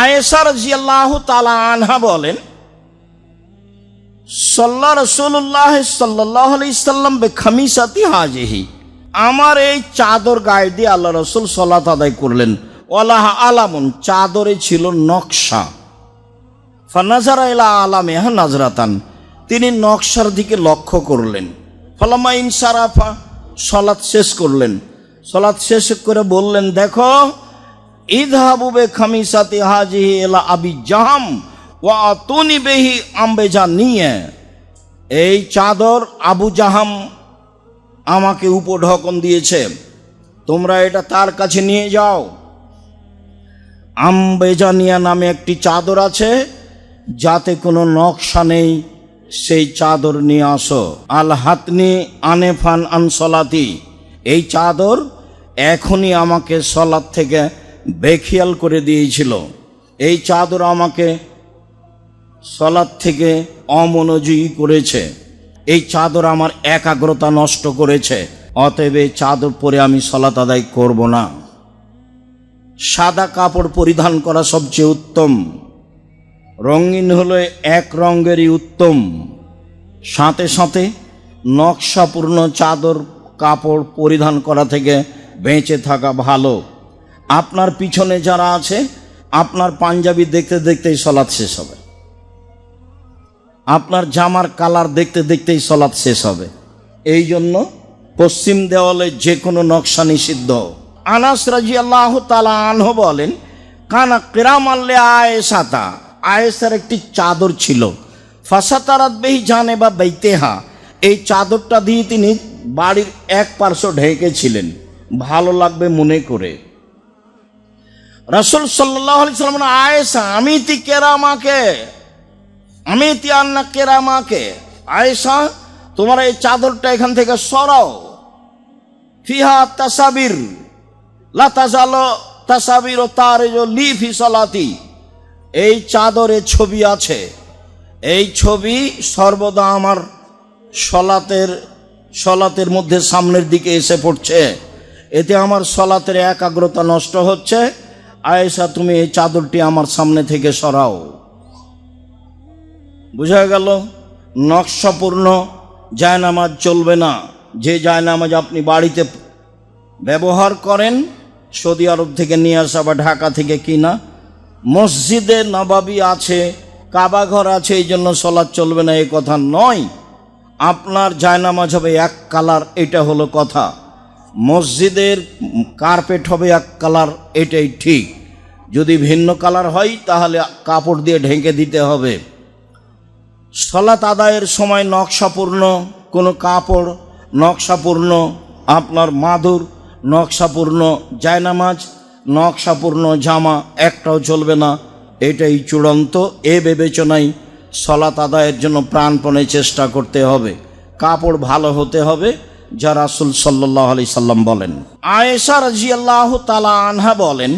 আয়েসার জিয়াল্লাহ তালা আনহা বলেন, সাল্লা রসুল্লাহ সাল্লাহ সাল্লাম বে খামিসাতি হাজিহি। আমার এই চাদর গায়ে দিয়ে আল্লাহ রসুল সলাত আদায় করলেন। ওলাহ আলামুন, চাদরে ছিল নকশা। ফানাজারা এলা আলামে হা নাজরাতান, তিনি নকশার দিকে লক্ষ্য করলেন। ফলামা ইনসারাফা সলাৎ শেষ করলেন। সলাৎ শেষ করে বললেন, দেখো হাবুবে খামিসাতি হাজিহি এলা আবি জাহাম ওয়া আতুনি বেহি আম্বেজা নিয়ে। এই চাদর আবু জাহাম আমাকে উপঢকন দিয়েছে। তোমরা এটা তার কাছে নিয়ে যাও। আম্বেজানিয়া নামে একটি চাদর আছে, যাতে কোনো নকশা নেই, সেই চাদর নিয়ে আসো। আল হাতনি আনেফান আনসলাতি এই চাদর এখনই আমাকে সলাদ থেকে বেখিয়াল করে দিয়েছিল। এই চাদর আমাকে সলাদ থেকে অমনোযোগী করেছে। এই চাদর আমার একাগ্রতা নষ্ট করেছে। অতএব এই চাদর পরে আমি সলাত আদায় করব না। সাদা কাপড় পরিধান করা সবচেয়ে উত্তম। রঙিন হলো এক রঙেরই উত্তম। সাথে সাথে নকশাপূর্ণ চাদর কাপড় পরিধান করা থেকে বেঁচে থাকা ভালো। আপনার পিছনে যারা আছে, আপনার পাঞ্জাবি দেখতে দেখতেই সলাৎ শেষ হবে। আপনার জামার কালার দেখতে দেখতেই সলাৎ শেষ হবে। এই জন্য পশ্চিম দেওয়ালে যে কোনো নকশা নিষিদ্ধ। আনাস রাজি আল্লাহ তালা আনহ বলেন, কানা কেরাম আল্লে আয়েসাতা আয়েসার একটি চাদর ছিল। ফাঁসাতারাত বেহি জানে বা বেইতেহা। এই চাদরটা দিয়ে তিনি বাড়ির এক পার্শ্ব ঢেকেছিলেন ভালো লাগবে মনে করে। রসুল সাল্লাহ সাল্লাম আয়েসা আমি তি কেরামাকে, আমি তি আন্না কেরামাকে আয়েসা তোমার এই চাদরটা এখান থেকে সরাও। ফিহা তাসাবির লাতাজালো তাসাবির ও তার লি সলাতি। এই চাদরে ছবি আছে। এই ছবি সর্বদা আমার সলাতের সলাতের মধ্যে সামনের দিকে এসে পড়ছে। এতে আমার সলাতের একাগ্রতা নষ্ট হচ্ছে। আয়েশা, তুমি এই চাদরটি আমার সামনে থেকে সরাও। বোঝা গেল? নকশাপূর্ণ, জায়নামাজ চলবে না। যে জায়নামাজ আপনি বাড়িতে ব্যবহার করেন, সৌদি আরব থেকে নিয়ে আসা বা ঢাকা থেকে কিনা, মসজিদে নবাবি আছে, কাবাঘর আছে, এই জন্য সলাৎ চলবে না এই কথা নয়। আপনার জায়নামাজ হবে এক কালার, এটা হলো কথা। মসজিদের কার্পেট হবে এক কালার এটাই ঠিক। যদি ভিন্ন কালার হয়, তাহলে কাপড় দিয়ে ঢেকে দিতে হবে। সলাত আদায়ের সময় নকশাপূর্ণ, কোনো কাপড় নকশাপূর্ণ, আপনার মাদুর নকশাপূর্ণ, জায়নামাজ নকশাপূর্ণ, জামা একটাও চলবে না, এটাই চূড়ান্ত। এ বিবেচনায় সলাত আদায়ের জন্য প্রাণপণে চেষ্টা করতে হবে। কাপড় ভালো হতে হবে যা রাসুল সাল্লাহ আলি সাল্লাম বলেন। আয়েশা রাজিয়াল্লাহ তালা আনহা বলেন,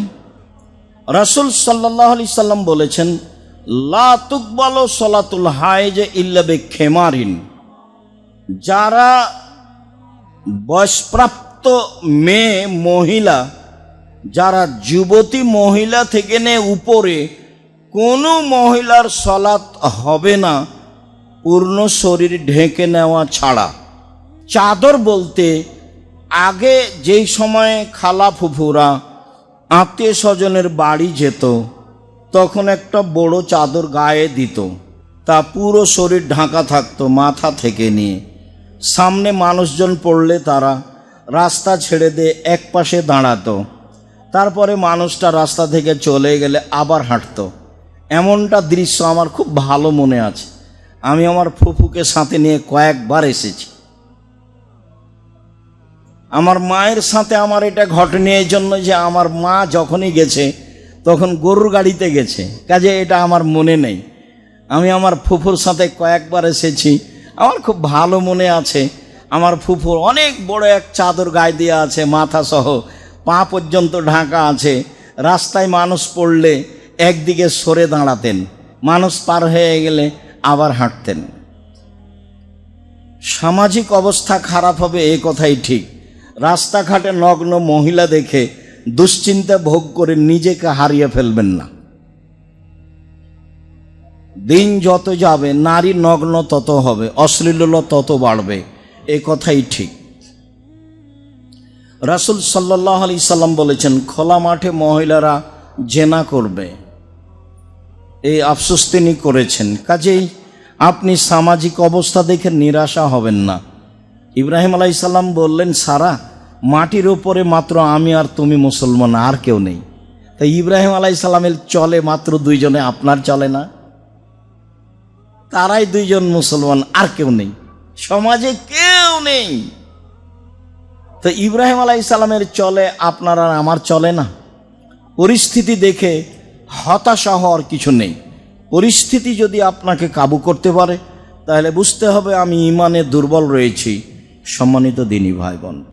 রাসুল সাল্লাহ আলি সাল্লাম বলেছেন, লা তুকবালো সলাতুল হায়জে ইল্লাবে খেমারিন যারা বয়সপ্রাপ্ত মেয়ে, মহিলা, যারা যুবতী মহিলা থেকে নে উপরে, কোনো মহিলার সলাৎ হবে না, পূর্ণ শরীর ঢেকে নেওয়া ছাড়া। চাদর বলতে আগে যেই সময়ে খালা ফুফুরা আত্মীয় স্বজনের বাড়ি যেত, তখন একটা বড় চাদর গায়ে দিত। তা পুরো শরীর ঢাকা থাকতো মাথা থেকে নিয়ে। সামনে মানুষজন পড়লে তারা রাস্তা ছেড়ে দিয়ে এক পাশে দাঁড়াতো। তারপরে মানুষটা রাস্তা থেকে চলে গেলে আবার হাঁটতো। এমনটা দৃশ্য আমার খুব ভালো মনে আছে। আমি আমার ফুফুকে সাথে নিয়ে কয়েকবার এসেছি। আমার মায়ের সাথে আমার এটা ঘটেনি এই জন্য যে আমার মা যখনই গেছে, তখন গরুর গাড়িতে গেছে। কাজে এটা আমার মনে নেই। আমি আমার ফুফুর সাথে কয়েকবার এসেছি। আমার খুব ভালো মনে আছে। আমার ফুফুর অনেক বড় এক চাদর গায়ে দিয়ে আছে মাথা সহ পা পর্যন্ত ঢাকা আছে। রাস্তায় মানুষ পড়লে একদিকে সরে দাঁড়াতেন। মানুষ পার হয়ে গেলে আবার হাঁটতেন। সামাজিক অবস্থা খারাপ হবে এ কথাই ঠিক। রাস্তাঘাটে নগ্ন মহিলা দেখে দুশ্চিন্তা ভোগ করে নিজেকে হারিয়ে ফেলবেন না। দিন যত যাবে, নারী নগ্ন তত হবে, অশ্লীলতা তত বাড়বে, এ কথাই ঠিক। রাসুল সাল্লাহ আলি সাল্লাম বলেছেন, খোলা মাঠে মহিলারা জেনা করবে। এই আফসোস তিনি করেছেন। কাজেই আপনি সামাজিক অবস্থা দেখে নিরাশা হবেন না। ইব্রাহিম আলাই সাল্লাম বললেন, সারা মাটির ওপরে মাত্র আমি আর তুমি মুসলমান, আর কেউ নেই। তাই ইব্রাহিম আলাই সাল্লামের চলে মাত্র দুইজনে, আপনার চলে না? তারাই দুইজন মুসলমান, আর কেউ নেই। সমাজে কেউ নেই। তো ইব্রাহিম আলাই সাল্লামের চলে আপনার আর আমার চলে না? পরিস্থিতি দেখে হতাশা হওয়ার কিছু নেই। পরিস্থিতি যদি আপনাকে কাবু করতে পারে, তাহলে বুঝতে হবে আমি ইমানে দুর্বল রয়েছি। সম্মানিত দিনী ভাই বোন